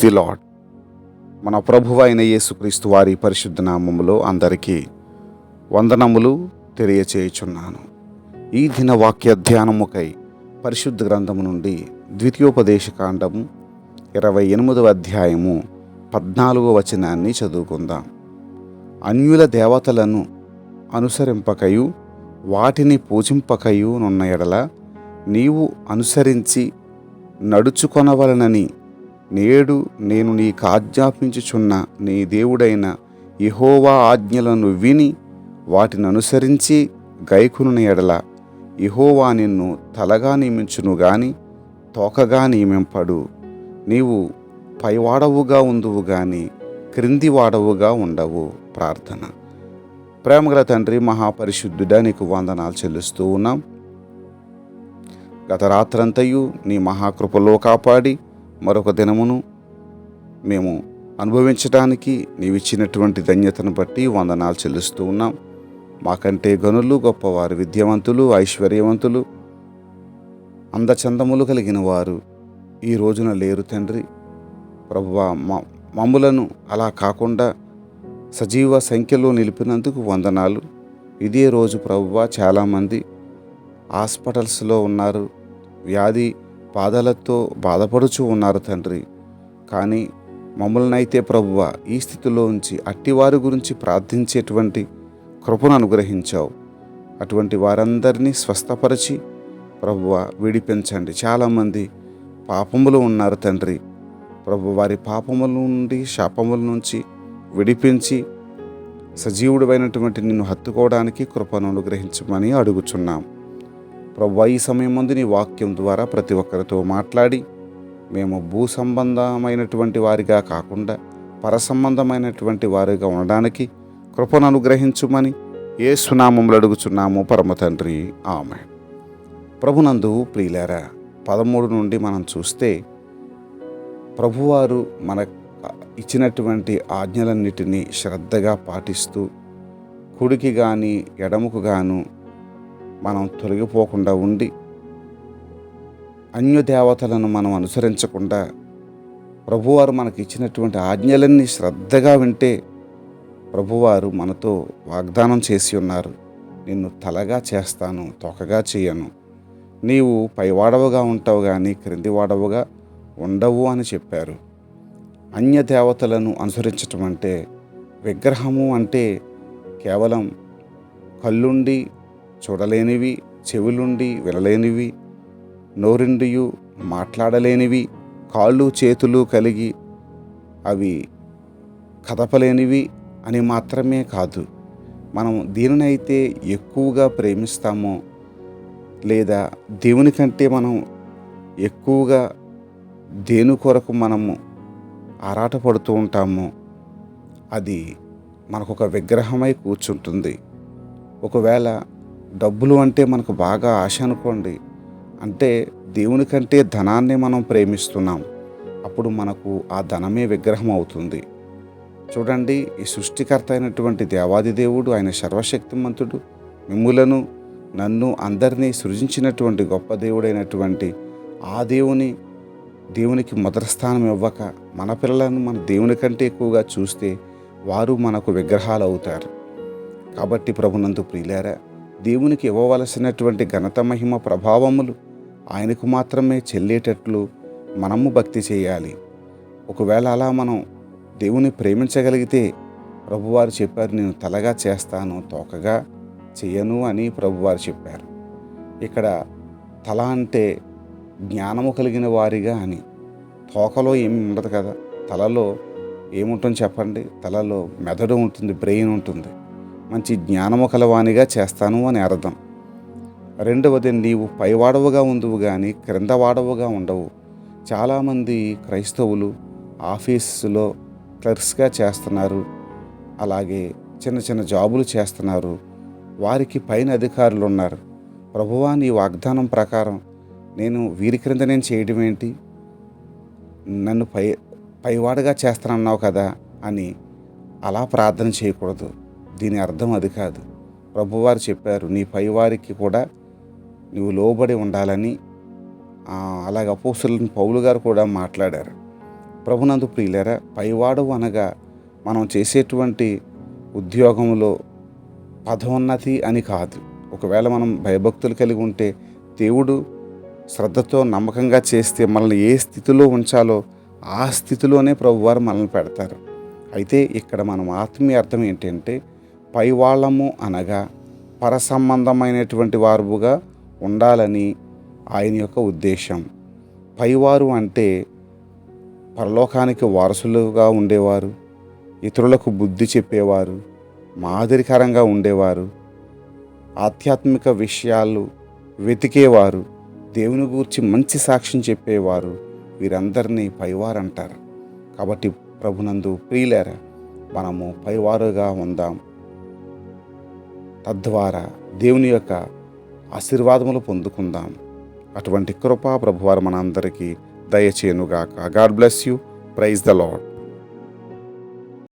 The lord మన ప్రభువు అయిన యేసుక్రీస్తు వారి పరిశుద్ధ నామములో అందరికీ వందనములు తెలియచేయుచున్నాను. ఈ దిన వాక్య ధ్యానముకై పరిశుద్ధ గ్రంథము నుండి ద్వితీయోపదేశ కాండము ఇరవై ఎనిమిదవ అధ్యాయము పద్నాలుగో వచనాన్ని చదువుకుందాం. అన్యుల దేవతలను అనుసరింపకయు వాటిని పూజింపకయు నున్న ఎడల నీవు అనుసరించి నడుచుకొనవలనని నేడు నేను నీకు ఆజ్ఞాపించుచున్న నీ దేవుడైన ఇహోవా ఆజ్ఞలను విని వాటిని అనుసరించి గైకును ఎడల. ఇహోవా నిన్ను తలగా నియమించును గాని తోకగా నియమింపడు. నీవు పైవాడవుగా ఉందువు గాని క్రింది వాడవుగా ఉండవు. ప్రార్థన. ప్రేమగల తండ్రి మహాపరిశుద్ధుడా నీకు వందనాలు చెల్లిస్తూ ఉన్నాం. గత రాత్రంతయు నీ మహాకృపలో కాపాడి మరొక దినమును మేము అనుభవించడానికి నీవిచ్చినటువంటి ధన్యతను బట్టి వందనాలు చెల్లిస్తూ ఉన్నాం. మాకంటే గనులు గొప్పవారు విద్యావంతులు ఐశ్వర్యవంతులు అందచందములు కలిగిన వారు ఈ రోజున లేరు తండ్రి. ప్రభువా మా మమ్ములను అలా కాకుండా సజీవ సంఖ్యలో నిలిపినందుకు వందనాలు. ఇదే రోజు ప్రభువా చాలామంది హాస్పిటల్స్లో ఉన్నారు. వ్యాధి బాధలతో బాధపడుచూ ఉన్నారు తండ్రి. కానీ మమ్మల్ని అయితే ప్రభువ ఈ స్థితిలో ఉంచి అట్టివారి గురించి ప్రార్థించేటువంటి కృపను అనుగ్రహించావు. అటువంటి వారందరినీ స్వస్థపరిచి ప్రభువ విడిపించండి. చాలామంది పాపములు ఉన్నారు తండ్రి. ప్రభు వారి పాపముల నుండి శాపముల నుంచి విడిపించి సజీవుడైనటువంటి నిన్ను హత్తుకోవడానికి కృపను అనుగ్రహించమని అడుగుచున్నాం. ప్రభు ఈ సమయం ముందు నీ వాక్యం ద్వారా ప్రతి ఒక్కరితో మాట్లాడి మేము భూ సంబంధమైనటువంటి వారిగా కాకుండా పరసంబంధమైనటువంటి వారిగా ఉండడానికి కృపను అనుగ్రహించుమని ఏ సునామంలో అడుగుచున్నాము. పరమ తండ్రి ఆమె ప్రభునందు ప్రియులారా పదమూడు నుండి మనం చూస్తే ప్రభువారు మన ఇచ్చినటువంటి ఆజ్ఞలన్నిటినీ శ్రద్ధగా పాటిస్తూ కుడికి కానీ ఎడముకు గాను మనం తొలగిపోకుండా ఉండి అన్య దేవతలను మనం అనుసరించకుండా ప్రభువారు మనకి ఇచ్చినటువంటి ఆజ్ఞలన్నీ శ్రద్ధగా వింటే ప్రభువారు మనతో వాగ్దానం చేసి ఉన్నారు. నిన్ను తలగా చేస్తాను తొకగా చేయను. నీవు పైవాడవుగా ఉంటావు కానీ క్రిందివాడవుగా ఉండవు అని చెప్పారు. అన్య దేవతలను అనుసరించటం అంటే విగ్రహము అంటే కేవలం కళ్ళుండి చూడలేనివి చెవులుండి వినలేనివి నోరిండియు మాట్లాడలేనివి కాళ్ళు చేతులు కలిగి అవి కదపలేనివి అని మాత్రమే కాదు. మనం దీనినైతే ఎక్కువగా ప్రేమిస్తామో లేదా దేవుని కంటే మనం ఎక్కువగా దేని కొరకు మనము ఆరాటపడుతూ ఉంటామో అది మనకు ఒక విగ్రహమై కూర్చుంటుంది. ఒకవేళ డబ్బులు అంటే మనకు బాగా ఆశ అనుకోండి. అంటే దేవుని కంటే ధనాన్ని మనం ప్రేమిస్తున్నాం. అప్పుడు మనకు ఆ ధనమే విగ్రహం అవుతుంది. చూడండి ఈ సృష్టికర్త అయినటువంటి దేవాది దేవుడు ఆయన సర్వశక్తిమంతుడు మిమ్ములను నన్ను అందరినీ సృజించినటువంటి గొప్ప దేవుడైనటువంటి ఆ దేవుని దేవునికి మొదటి స్థానం ఇవ్వక మన పిల్లలను మన దేవుని కంటే ఎక్కువగా చూస్తే వారు మనకు విగ్రహాలు అవుతారు. కాబట్టి ప్రభునందు ప్రియులారా దేవునికి ఇవ్వవలసినటువంటి ఘనత మహిమ ప్రభావములు ఆయనకు మాత్రమే చెల్లేటట్లు మనము భక్తి చేయాలి. ఒకవేళ అలా మనం దేవుని ప్రేమించగలిగితే ప్రభువారు చెప్పారు నేను తలగా చేస్తాను తోకగా చేయను అని ప్రభువారు చెప్పారు. ఇక్కడ తల అంటే జ్ఞానము కలిగిన వారిగా అని. తోకలో ఏమి ఉండదు కదా తలలో ఏముంటుంది చెప్పండి? తలలో మెదడు ఉంటుంది బ్రెయిన్ ఉంటుంది. మంచి జ్ఞానము కలవానిగా చేస్తాను అని అర్థం. రెండవది నీవు పైవాడవుగా ఉందువు కానీ క్రిందవాడవుగా ఉండవు. చాలామంది క్రైస్తవులు ఆఫీసులో క్లర్క్స్గా చేస్తున్నారు. అలాగే చిన్న చిన్న జాబులు చేస్తున్నారు. వారికి పైన అధికారులు ఉన్నారు ప్రభువా నీ వాగ్దానం ప్రకారం నేను వీరి క్రింద నేను చేయడం ఏంటి? నన్ను పై పైవాడుగా చేస్తానన్నావు కదా అని అలా ప్రార్థన చేయకూడదు. దీని అర్థం అది కాదు. ప్రభువారు చెప్పారు నీ పైవారికి కూడా నువ్వు లోబడి ఉండాలని. ఆ, అలాగే అపోస్తులను పౌలు గారు కూడా మాట్లాడారు. ప్రభునందు ప్రియులరా పైవాడు అనగా మనం చేసేటువంటి ఉద్యోగంలో పదోన్నతి అని కాదు. ఒకవేళ మనం భయభక్తులు కలిగి ఉంటే దేవుడు శ్రద్ధతో నమ్మకంగా చేస్తే మనల్ని ఏ స్థితిలో ఉంచాలో ఆ స్థితిలోనే ప్రభువారు మనల్ని పెడతారు. అయితే ఇక్కడ మనం ఆత్మీయ అర్థం ఏంటంటే పైవాళ్ళము అనగా పరసంబంధమైనటువంటి వారుగా ఉండాలని ఆయన యొక్క ఉద్దేశం. పైవారు అంటే పరలోకానికి వారసులుగా ఉండేవారు ఇతరులకు బుద్ధి చెప్పేవారు మాదిరికరంగా ఉండేవారు ఆధ్యాత్మిక విషయాలు వెతికేవారు దేవుని గూర్చి మంచి సాక్ష్యం చెప్పేవారు వీరందరినీ పైవారు అంటారు కాబట్టి ప్రభునందు ప్రియులేరా మనము పైవారుగా ఉందాం. తద్వారా దేవుని యొక్క ఆశీర్వాదములు పొందుకుందాం. అటువంటి కృప ప్రభువారు మనందరికీ దయచేనుగాక God bless you praise the Lord